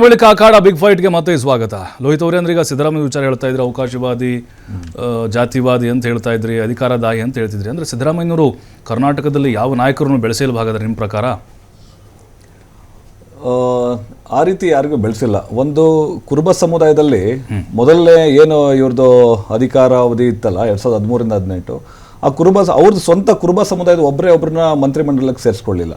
ಬಳಿಕ ಕಾಡ ಬಿಗ್ ಫೈಟ್ಗೆ ಮತ್ತೆ ಸ್ವಾಗತ. ಲೋಹಿತ್ ಅವರೇ ಅಂದ್ರೆ ಈಗ ಸಿದ್ದರಾಮಯ್ಯ ವಿಚಾರ ಹೇಳ್ತಾ ಇದ್ರೆ ಅವಕಾಶವಾದಿ ಜಾತಿವಾದಿ ಅಂತ ಹೇಳ್ತಾ ಇದ್ರಿ ಅಧಿಕಾರದಾಯಿ ಅಂತ ಹೇಳ್ತಿದ್ರಿ. ಅಂದ್ರೆ ಸಿದ್ದರಾಮಯ್ಯನವರು ಕರ್ನಾಟಕದಲ್ಲಿ ಯಾವ ನಾಯಕರನ್ನು ಬೆಳೆಸಲು ಭಾಗದ ನಿಮ್ಮ ಪ್ರಕಾರ? ಆ, ರೀತಿ ಯಾರಿಗೂ ಬೆಳೆಸಿಲ್ಲ. ಒಂದು ಕುರುಬ ಸಮುದಾಯದಲ್ಲಿ ಮೊದಲನೇ ಏನು ಇವ್ರದ್ದು ಅಧಿಕಾರ ಅವಧಿ ಇತ್ತಲ್ಲ ಎರಡ್ ಸಾವಿರದ ಹದಿಮೂರಿಂದ ಹದಿನೆಂಟು ಆ ಕುರುಬ ಅವ್ರದ್ದು ಸ್ವಂತ ಕುರುಬ ಸಮುದಾಯದ ಒಬ್ಬರೇ ಒಬ್ಬರನ್ನ ಮಂತ್ರಿಮಂಡಲಕ್ಕೆ ಸೇರಿಸ್ಕೊಳ್ಳಿಲ್ಲ.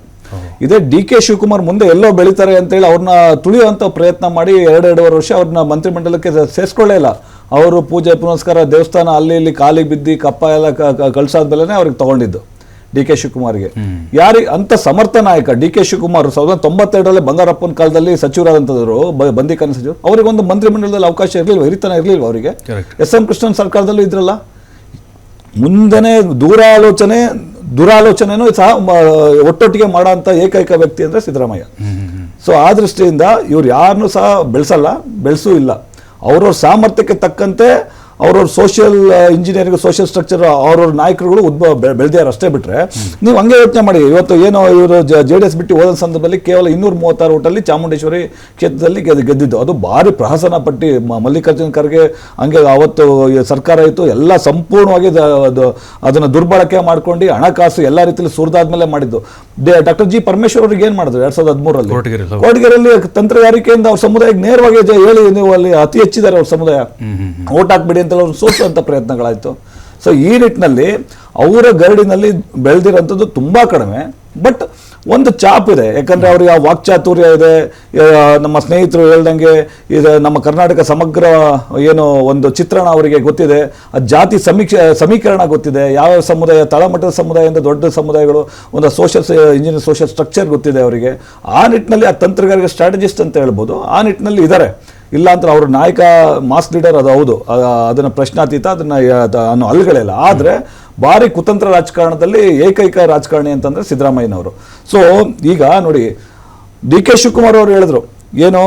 ಇದೇ ಡಿ ಕೆ ಶಿವಕುಮಾರ್ ಮುಂದೆ ಎಲ್ಲೋ ಬೆಳೀತಾರೆ ಅಂತೇಳಿ ಅವ್ರನ್ನ ತುಳಿಯುವಂತ ಪ್ರಯತ್ನ ಮಾಡಿ ಎರಡು ಎರಡೂವರೆ ವರ್ಷ ಅವ್ರನ್ನ ಮಂತ್ರಿಮಂಡಲಕ್ಕೆ ಸೇರಿಸ್ಕೊಳ್ಳೇ ಇಲ್ಲ. ಅವರು ಪೂಜೆ ಪುನಸ್ಕಾರ ದೇವಸ್ಥಾನ ಅಲ್ಲಿ ಇಲ್ಲಿ ಕಾಲಿಗೆ ಬಿದ್ದಿ ಕಪ್ಪ ಎಲ್ಲ ಕಳ್ಸಾದ್ಮೇಲೆ ಅವ್ರಿಗೆ ತಗೊಂಡಿದ್ದು ಡಿ ಕೆ ಶಿವಕುಮಾರ್ಗೆ. ಯಾರಿ ಅಂತ ಸಮರ್ಥ ನಾಯಕ ಡಿ ಕೆ ಶಿವಕುಮಾರ್ ಸಾವಿರದ ತೊಂಬತ್ತೆರಡರಲ್ಲಿ ಬಂಗಾರಪ್ಪನ ಕಾಲದಲ್ಲಿ ಸಚಿವರಾದಂಥದ್ರು ಬ- ಬಂದಿಖಾನೆ ಸಚಿವರು. ಅವ್ರಿಗೆ ಒಂದು ಮಂತ್ರಿಮಂಡಲದಲ್ಲಿ ಅವಕಾಶ ಇರಲಿಲ್ಲ ಹಿರಿತನ ಇರಲಿಲ್ಲ ಅವರಿಗೆ? ಎಸ್ ಎಂ ಕೃಷ್ಣನ್ ಸರ್ಕಾರದಲ್ಲೂ ಇದ್ರಲ್ಲ. ಮುಂದನೆ ದೂರಾಲೋಚನೆ ದುರಾಲೋಚನೆನೂ ಸಹ ಒಟ್ಟೊಟ್ಟಿಗೆ ಮಾಡೋ ಅಂತ ಏಕೈಕ ವ್ಯಕ್ತಿ ಅಂದ್ರೆ ಸಿದ್ದರಾಮಯ್ಯ. ಸೊ ಆ ದೃಷ್ಟಿಯಿಂದ ಇವ್ರು ಯಾರನ್ನೂ ಸಹ ಬೆಳೆಸಲ್ಲ, ಬೆಳೆಸೂ ಇಲ್ಲ. ಅವ್ರವ್ರ ಸಾಮರ್ಥ್ಯಕ್ಕೆ ತಕ್ಕಂತೆ ಅವ್ರವ್ರ ಸೋಷಿಯಲ್ ಇಂಜಿನಿಯರಿಂಗ್ ಸೋಷಿಯಲ್ ಸ್ಟ್ರಕ್ಚರ್ ಅವ್ರವ್ರ ನಾಯಕರುಗಳು ಉದ್ಭವ ಬೆಳೆದ್ಯಾರ ಅಷ್ಟೇ ಬಿಟ್ರೆ ನೀವು ಹಂಗೆ ಯೋಚನೆ ಮಾಡಿ. ಇವತ್ತು ಏನೋ ಇವರು ಜೆ ಡಿ ಎಸ್ ಬಿಟ್ಟು ಹೋದ ಸಂದರ್ಭದಲ್ಲಿ ಕೇವಲ ಇನ್ನೂರ ಮೂವತ್ತಾರು ಓಟಲ್ಲಿ ಚಾಮುಂಡೇಶ್ವರಿ ಕ್ಷೇತ್ರದಲ್ಲಿ ಗೆದ್ದು ಗೆದ್ದಿದ್ದು. ಅದು ಭಾರಿ ಪ್ರಹಸನ ಪಟ್ಟಿ. ಮಲ್ಲಿಕಾರ್ಜುನ ಖರ್ಗೆ ಹಂಗೆ ಅವತ್ತು ಸರ್ಕಾರ ಇತ್ತು. ಎಲ್ಲ ಸಂಪೂರ್ಣವಾಗಿ ಅದನ್ನು ದುರ್ಬಳಕೆ ಮಾಡ್ಕೊಂಡು ಹಣಕಾಸು ಎಲ್ಲ ರೀತಿಯಲ್ಲಿ ಸುರಿದಾದ್ಮೇಲೆ ಮಾಡಿದ್ದು. ಡಾಕ್ಟರ್ ಜಿ ಪರಮೇಶ್ವರ್ ಅವ್ರಿಗೆ ಏನು ಮಾಡಿದ್ರು ಎರಡ್ ಸಾವಿರದ ಹದಿಮೂರರಲ್ಲಿ. ಕೊರಟಗೆರೆಯಲ್ಲಿ ತಂತ್ರಗಾರಿಕೆಯಿಂದ ಅವ್ರ ಸಮುದಾಯಕ್ಕೆ ನೇರವಾಗಿ ಹೇಳಿ ನೀವು ಅಲ್ಲಿ ಅತಿ ಹೆಚ್ಚಿದ್ದಾರೆ ಅವ್ರ ಸಮುದಾಯ. ಓಟ್ ಹಾಕ್ಬಿಡಿ ಅಂತ ಅವ್ರು ಸೋಸುವಂಥ ಪ್ರಯತ್ನಗಳಾಯಿತು. ಸೊ ಈ ನಿಟ್ಟಿನಲ್ಲಿ ಅವರ ಗರಡಿನಲ್ಲಿ ಬೆಳೆದಿರೋಂಥದ್ದು ತುಂಬಾ ಕಡಿಮೆ. ಬಟ್ ಒಂದು ಚಾಪ್ ಇದೆ. ಯಾಕಂದರೆ ಅವ್ರಿಗೆ ಆ ವಾಕ್ಚಾತುರ್ಯ ಇದೆ. ನಮ್ಮ ಸ್ನೇಹಿತರು ಹೇಳ್ದಂಗೆ ಇದು. ನಮ್ಮ ಕರ್ನಾಟಕ ಸಮಗ್ರ, ಏನು ಒಂದು ಚಿತ್ರಣ ಅವರಿಗೆ ಗೊತ್ತಿದೆ. ಆ ಜಾತಿ ಸಮೀಕ್ಷೆ, ಸಮೀಕರಣ ಗೊತ್ತಿದೆ. ಯಾವ ಸಮುದಾಯ, ತಳಮಟ್ಟದ ಸಮುದಾಯದಿಂದ ದೊಡ್ಡ ಸಮುದಾಯಗಳು, ಒಂದು ಸೋಷಿಯಲ್ ಇಂಜಿನಿಯರ್ ಸೋಷಿಯಲ್ ಸ್ಟ್ರಕ್ಚರ್ ಗೊತ್ತಿದೆ ಅವರಿಗೆ. ಆ ನಿಟ್ಟಿನಲ್ಲಿ ಆ ತಂತ್ರಗಾರಿಕೆ ಸ್ಟ್ರಾಟಜಿಸ್ಟ್ ಅಂತ ಹೇಳ್ಬೋದು. ಆ ನಿಟ್ಟಿನಲ್ಲಿ ಇದ್ದಾರೆ ಇಲ್ಲ ಅಂದ್ರೆ ಅವ್ರ ನಾಯಕ ಮಾಸ್ ಲೀಡರ್ ಅದು ಹೌದು. ಅದನ್ನ ಪ್ರಶ್ನಾತೀತ ಅದನ್ನ ಅನ್ನೋ ಅಲ್ಗಳಿಲ್ಲ ಆದ್ರೆ ಭಾರಿ ಕುತಂತ್ರ ರಾಜಕಾರಣದಲ್ಲಿ ಏಕೈಕ ರಾಜಕಾರಣಿ ಅಂತಂದ್ರೆ ಸಿದ್ದರಾಮಯ್ಯನವರು. ಸೊ ಈಗ ನೋಡಿ ಡಿ ಕೆ ಶಿವಕುಮಾರ್ ಅವರು ಹೇಳಿದ್ರು ಏನು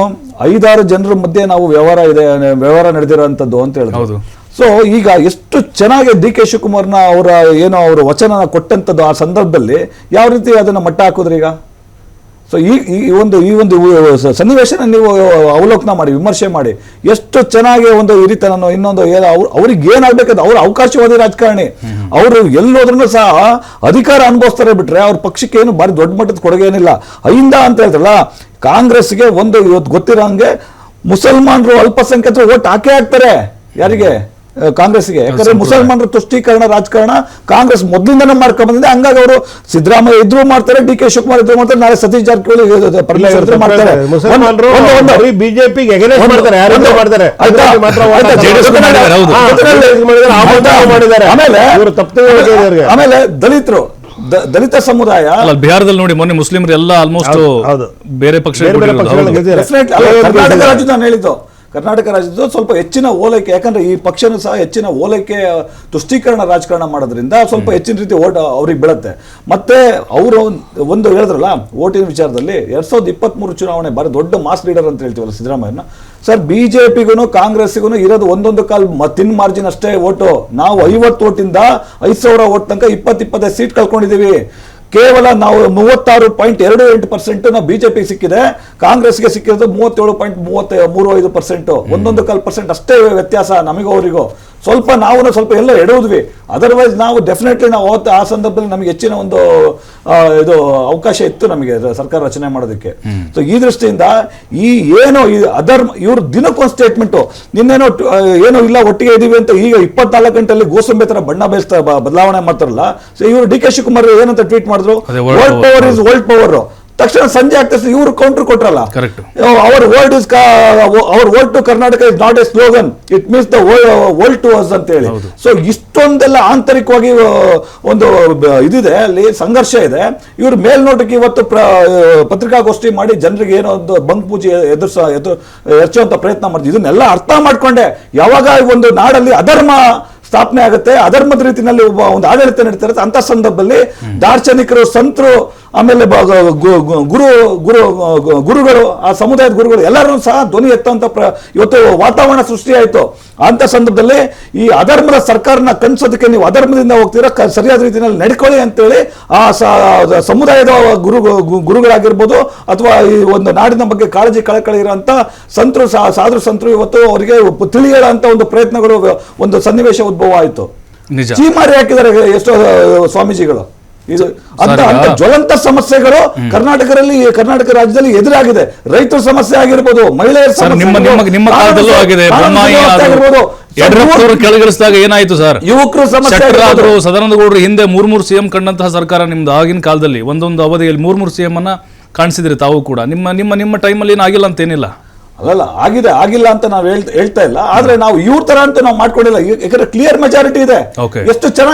ಐದಾರು ಜನರ ಮಧ್ಯೆ ನಾವು ವ್ಯವಹಾರ ಇದೆ ವ್ಯವಹಾರ ನಡೆದಿರೋಂಥದ್ದು ಅಂತ ಹೇಳಿದ್ರು. ಹೌದು. ಸೊ ಈಗ ಎಷ್ಟು ಚೆನ್ನಾಗಿ ಡಿ ಕೆ ಶಿವಕುಮಾರ್ನ ಅವರ ಏನೋ ಅವರು ವಚನ ಕೊಟ್ಟಂಥದ್ದು ಆ ಸಂದರ್ಭದಲ್ಲಿ ಯಾವ ರೀತಿ ಅದನ್ನ ಮಟ್ಟ ಹಾಕಿದ್ರಿ ಈಗ ಸೊ ಈ ಈ ಒಂದು ಈ ಒಂದು ಸನ್ನಿವೇಶನ ನೀವು ಅವಲೋಕನ ಮಾಡಿ, ವಿಮರ್ಶೆ ಮಾಡಿ. ಎಷ್ಟು ಚೆನ್ನಾಗಿ ಒಂದು ಹಿರಿತನನೋ, ಇನ್ನೊಂದು ಏನೋ ಅವ್ರು ಅವ್ರಿಗೆ ಏನಾಗ್ಬೇಕಂತ ಅವ್ರು ಅವಕಾಶವಾದಿ ರಾಜಕಾರಣಿ. ಅವರು ಎಲ್ಲೋದ್ರೂ ಸಹ ಅಧಿಕಾರ ಅನುಭವಿಸ್ತಾರೆ ಬಿಟ್ರೆ ಅವ್ರ ಪಕ್ಷಕ್ಕೆ ಏನು ಭಾರಿ ದೊಡ್ಡ ಮಟ್ಟದ ಕೊಡುಗೆ ಏನಿಲ್ಲ. ಅಹಿಂದ ಅಂತ ಹೇಳ್ತಾರಲ್ಲ ಕಾಂಗ್ರೆಸ್ಗೆ ಒಂದು ಇವತ್ತು ಗೊತ್ತಿರೋ ಹಂಗೆ ಮುಸಲ್ಮಾನರು ಅಲ್ಪಸಂಖ್ಯಾತರು ಓಟ್ ಹಾಕೇ ಹಾಕ್ತಾರೆ. ಯಾರಿಗೆ? ಕಾಂಗ್ರೆಸ್ಗೆ ಯಾಕಂದ್ರೆ ಮುಸಲ್ಮಾನರ ತುಷ್ಟೀಕರಣ ರಾಜಕಾರಣ ಕಾಂಗ್ರೆಸ್ ಮೊದಲಿಂದನೇ ಮಾಡ್ಕೊಂಡ್ ಬಂದಿದೆ ಹಂಗಾಗಿ ಅವರು ಸಿದ್ದರಾಮಯ್ಯ ಇದ್ರು ಮಾಡ್ತಾರೆ ಡಿ ಕೆ ಶಿವಕುಮಾರ್ ಇದ್ರು ಮಾಡ್ತಾರೆ ನಾಳೆ ಸತೀಶ್ ಜಾರಕಿಹೊಳಿ ಮಾಡ್ತಾರೆ. ಆಮೇಲೆ ದಲಿತರು ದಲಿತ ಸಮುದಾಯ ಅಲ್ಲ ಬಿಹಾರದಲ್ಲಿ ನೋಡಿ ಮೊನ್ನೆ ಮುಸ್ಲಿಮರು ಎಲ್ಲ ಆಲ್ಮೋಸ್ಟ್. ಬೇರೆ ಪಕ್ಷ ನಾನು ಹೇಳಿದ್ದು ಕರ್ನಾಟಕ ರಾಜ್ಯದ ಸ್ವಲ್ಪ ಹೆಚ್ಚಿನ ಓಲೈಕೆ ಯಾಕಂದ್ರೆ ಈ ಪಕ್ಷನೂ ಸಹ ಹೆಚ್ಚಿನ ಓಲೈಕೆ ತುಷ್ಟೀಕರಣ ರಾಜಕಾರಣ ಮಾಡೋದ್ರಿಂದ ಸ್ವಲ್ಪ ಹೆಚ್ಚಿನ ರೀತಿ ಓಟ್ ಅವ್ರಿಗೆ ಬೀಳುತ್ತೆ. ಮತ್ತೆ ಅವರು ಒಂದು ಹೇಳಿದ್ರಲ್ಲ ಓಟಿನ ವಿಚಾರದಲ್ಲಿ ಎರಡ್ ಸಾವಿರದ ಇಪ್ಪತ್ತ್ಮೂರು ಚುನಾವಣೆ ಬಾರಿ ದೊಡ್ಡ ಮಾಸ್ ಲೀಡರ್ ಅಂತ ಹೇಳ್ತೀವಲ್ಲ ಸಿದ್ದರಾಮಯ್ಯನ. ಸರ್ ಬಿಜೆಪಿಗೂ ಕಾಂಗ್ರೆಸ್ಗೂ ಇರೋದು ಒಂದೊಂದು ಕಾಲ್ ತಿನ್ ಮಾರ್ಜಿನ್ ಅಷ್ಟೇ ಓಟು. ನಾವು ಐವತ್ತು ಓಟಿಂದ ಐದು ಸಾವಿರ ಓಟ್ ತನಕ ಇಪ್ಪತ್ತು ಇಪ್ಪತ್ತೈದು ಸೀಟ್ ಕಳ್ಕೊಂಡಿದ್ದೀವಿ. ಕೇವಲ ನಾವು ಮೂವತ್ತಾರು ಪಾಯಿಂಟ್ ಎರಡು ಎಂಟು ಪರ್ಸೆಂಟ್ ನಾವು ಬಿಜೆಪಿ ಸಿಕ್ಕಿದೆ, ಕಾಂಗ್ರೆಸ್ಗೆ ಸಿಕ್ಕಿರೋದು ಮೂವತ್ತೇಳು ಪಾಯಿಂಟ್ ಮೂವತ್ತ ಮೂರು ಐದು ಪರ್ಸೆಂಟ್. ಒಂದೊಂದು ಕಲ್ ಪರ್ಸೆಂಟ್ ಅಷ್ಟೇ ವ್ಯತ್ಯಾಸ ನಮಗೂ ಅವರಿಗೂ ಸ್ವಲ್ಪ ನಾವು ಸ್ವಲ್ಪ ಎಲ್ಲ ಎಡೋದ್ವಿ ಅದರ್ವೈಸ್ ನಾವು ಡೆಫಿನೆಟ್ಲಿ ನಾವು ಅವತ್ತು ಆ ಸಂದರ್ಭದಲ್ಲಿ ನಮಗೆ ಹೆಚ್ಚಿನ ಒಂದು ಇದು ಅವಕಾಶ ಇತ್ತು ನಮಗೆ ಸರ್ಕಾರ ರಚನೆ ಮಾಡೋದಕ್ಕೆ. ಸೊ ಈ ದೃಷ್ಟಿಯಿಂದ ಈ ಏನೋ ಈ ಅಧರ್ಮ ಇವ್ರ ದಿನಕ್ಕೊಂದು ಸ್ಟೇಟ್ಮೆಂಟು ನಿನ್ನೇನೋ ಏನೋ ಇಲ್ಲ ಒಟ್ಟಿಗೆ ಇದ್ದೀವಿ ಅಂತ ಈಗ ಇಪ್ಪತ್ನಾಲ್ಕು ಗಂಟೆಯಲ್ಲಿ ಗೋಸಂಬೆ ತರ ಬಣ್ಣ ಬಯಸ್ತಾ ಬದಲಾವಣೆ ಮಾಡ್ತಾರಲ್ಲ ಸೊ ಇವರು ಡಿ ಕೆ ಶಿವಕುಮಾರ್ ಏನಂತ ಟ್ವೀಟ್ ಮಾಡಿದ್ರು? World power is world power ತಕ್ಷಣ ಸಂಜೆ ಆಗ್ತದೆ ಇವರು counter ಕೊಟ್ರಲ್ಲ. Correct our world is our world to Karnataka is not a slogan it means the world to us ಅಂತ ಹೇಳಿ ಸೊ ಇಷ್ಟೊಂದೆಲ್ಲ ಆಂತರಿಕವಾಗಿ ಒಂದು ಇದಿದೆ ಅಲ್ಲಿ ಸಂಘರ್ಷ ಇದೆ. ಇವ್ರು ಮೇಲ್ನೋಟಕ್ಕೆ ಇವತ್ತು ಪ್ರ- ಪತ್ರಿಕಾಗೋಷ್ಠಿ ಮಾಡಿ ಜನರಿಗೆ ಏನೋ ಒಂದು ಬಂಕ್ ಪೂಜೆ ಎದುರ್ಸ ಎದು ಎರ್ಚುವಂತ ಪ್ರಯತ್ನ ಮಾಡ್ತೀವಿ ಇದನ್ನೆಲ್ಲ ಅರ್ಥ ಮಾಡ್ಕೊಂಡೆ. ಯಾವಾಗ ಒಂದು ನಾಡಲ್ಲಿ ಅಧರ್ಮ ಸ್ಥಾಪನೆ ಆಗುತ್ತೆ. ಅಧರ್ಮದ ರೀತಿಯಲ್ಲಿ ಒಬ್ಬ ಒಂದು ಆಡಳಿತ ನಡೀತಾ ಇರುತ್ತೆ. ಅಂತ ಸಂದರ್ಭದಲ್ಲಿ ದಾರ್ಶನಿಕರು, ಸಂತರು, ಆಮೇಲೆ ಗುರು ಗುರು ಗುರುಗಳು, ಆ ಸಮುದಾಯದ ಗುರುಗಳು ಎಲ್ಲರೂ ಸಹ ಧ್ವನಿ ಎತ್ತುವಂತ ಇವತ್ತು ವಾತಾವರಣ ಸೃಷ್ಟಿಯಾಯಿತು. ಅಂತ ಸಂದರ್ಭದಲ್ಲಿ ಈ ಅಧರ್ಮದ ಸರ್ಕಾರನ ಕನ್ಸೋದಕ್ಕೆ ನೀವು ಅಧರ್ಮದಿಂದ ಹೋಗ್ತೀರಾ ಸರಿಯಾದ ರೀತಿಯಲ್ಲಿ ನಡ್ಕೊಳ್ಳಿ ಅಂತೇಳಿ ಆ ಸಮುದಾಯದ ಗುರು ಗುರುಗಳಾಗಿರ್ಬೋದು ಅಥವಾ ಈ ಒಂದು ನಾಡಿನ ಬಗ್ಗೆ ಕಾಳಜಿ ಕಳಕಳಿ ಇರುವಂತ ಸಂತರು ಸಾಧು ಸಂತರು ಇವತ್ತು ಅವರಿಗೆ ತಿಳಿ ಹೇಳುವಂತ ಒಂದು ಪ್ರಯತ್ನಗಳು, ಒಂದು ಸನ್ನಿವೇಶ ಉದ್ಭವ ಆಯಿತು ನಿಜ. ಚೀಮಾರಿ ಹಾಕಿದ್ದಾರೆ ಎಷ್ಟೋ ಸ್ವಾಮೀಜಿಗಳು. ಇದು ಅಂತ ಅಂತ ಜ್ವಲಂತ ಸಮಸ್ಯೆಗಳು ಕರ್ನಾಟಕದಲ್ಲಿ ಕರ್ನಾಟಕ ರಾಜ್ಯದಲ್ಲಿ ಎದುರಾಗಿದೆ. ರೈತರ ಸಮಸ್ಯೆ ಆಗಿರ್ಬೋದು ಮಹಿಳೆಯರ ಸಮಸ್ಯೆ ಏನಾಯ್ತು ಸರ್? ಯುವಕರು ಸಮಸ್ಯೆ ಶೆಟ್ಟರ್ ಆಗಿರ್ಬೋದು. ಸದಾನಂದ ಗೌಡರು ಹಿಂದೆ ಮೂರ್ ಮೂರು ಸಿಎಂ ಕಂಡಂತಹ ಸರ್ಕಾರ ನಿಮ್ದು ಆಗಿನ ಕಾಲದಲ್ಲಿ ಒಂದೊಂದು ಅವಧಿಯಲ್ಲಿ ಮೂರ್ ಮೂರು ಸಿಎಂ ಅನ್ನ ಕಾಣಿಸಿದ್ರಿ ತಾವು ಕೂಡ. ನಿಮ್ಮ ನಿಮ್ಮ ನಿಮ್ಮ ಟೈಮಲ್ಲಿ ಏನಾಗಿಲ್ಲ ಅಂತೇನಿಲ್ಲ ಅಲ್ಲಲ್ಲ ಆಗಿದೆ ಆಗಿಲ್ಲ ಅಂತ ನಾವು ಹೇಳ್ತಾ ಹೇಳ್ತಾ ಇಲ್ಲ. ಆದ್ರೆ ನಾವು ಇವ್ರ ತರ ಅಂತ ನಾವು ಮಾಡ್ಕೊಂಡಿಲ್ಲ. ಯಾಕಂದ್ರೆ ಕ್ಲಿಯರ್ ಮೆಜಾರಿಟಿ ಇದೆ. ಎಷ್ಟು ಚೆನ್ನಾಗಿ